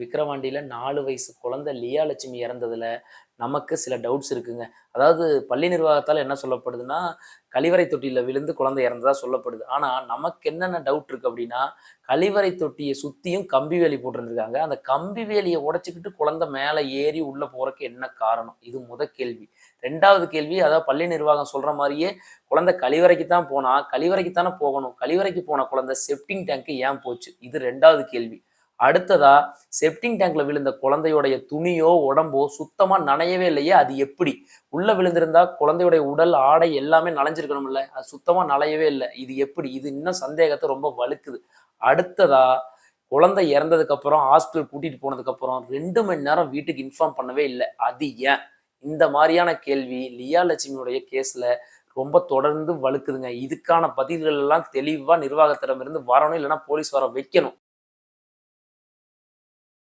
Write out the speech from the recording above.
விக்ரவாண்டியில் நாலு வயசு குழந்தை லியாலட்சுமி இறந்ததில் நமக்கு சில டவுட்ஸ் இருக்குங்க. அதாவது பள்ளி நிர்வாகத்தால் என்ன சொல்லப்படுதுன்னா, கழிவறை தொட்டியில் விழுந்து குழந்தை இறந்ததா சொல்லப்படுது. ஆனால் நமக்கு என்னென்ன டவுட் இருக்குது அப்படின்னா கழிவறை தொட்டியை சுற்றியும் கம்பி வேலி போட்டிருந்துருக்காங்க அந்த கம்பி வேலியை உடச்சிக்கிட்டு குழந்தை மேலே ஏறி உள்ளே போகிறக்கு என்ன காரணம்? இது முத கேள்வி. ரெண்டாவது கேள்வி, அதாவது பள்ளி நிர்வாகம் சொல்கிற மாதிரியே குழந்தை கழிவறைக்கு தான் போனால் கழிவறைக்கு தானே போகணும். கழிவறைக்கு போன குழந்தை செப்டிங் டேங்க்கு ஏன் போச்சு? இது ரெண்டாவது கேள்வி. அடுத்ததா, செப்டிங் டேங்க்ல விழுந்த குழந்தையுடைய துணியோ, உடம்போ சுத்தமா நனையவே இல்லையே, அது எப்படி? உள்ள விழுந்திருந்தா குழந்தையுடைய உடல், ஆடை எல்லாமே நனைஞ்சிருக்கணும்ல. அது சுத்தமா நனையவே இல்லை இது எப்படி? இது இன்னும் சந்தேகத்தை ரொம்ப வலுக்குது. அடுத்ததா, குழந்தை இறந்ததுக்கு அப்புறம் ஹாஸ்பிட்டல் கூட்டிட்டு போனதுக்கு அப்புறம் ரெண்டு மணி நேரம் வீட்டுக்கு இன்ஃபார்ம் பண்ணவே இல்லை அது ஏன்? இந்த மாதிரியான கேள்வி லியா லட்சுமியுடைய கேஸ்ல ரொம்ப தொடர்ந்து வலுக்குதுங்க. இதுக்கான பதில்கள் எல்லாம் தெளிவா நிர்வாகத்திடமிருந்து வரணும். இல்லைன்னா போலீஸ் வர வைக்கணும்.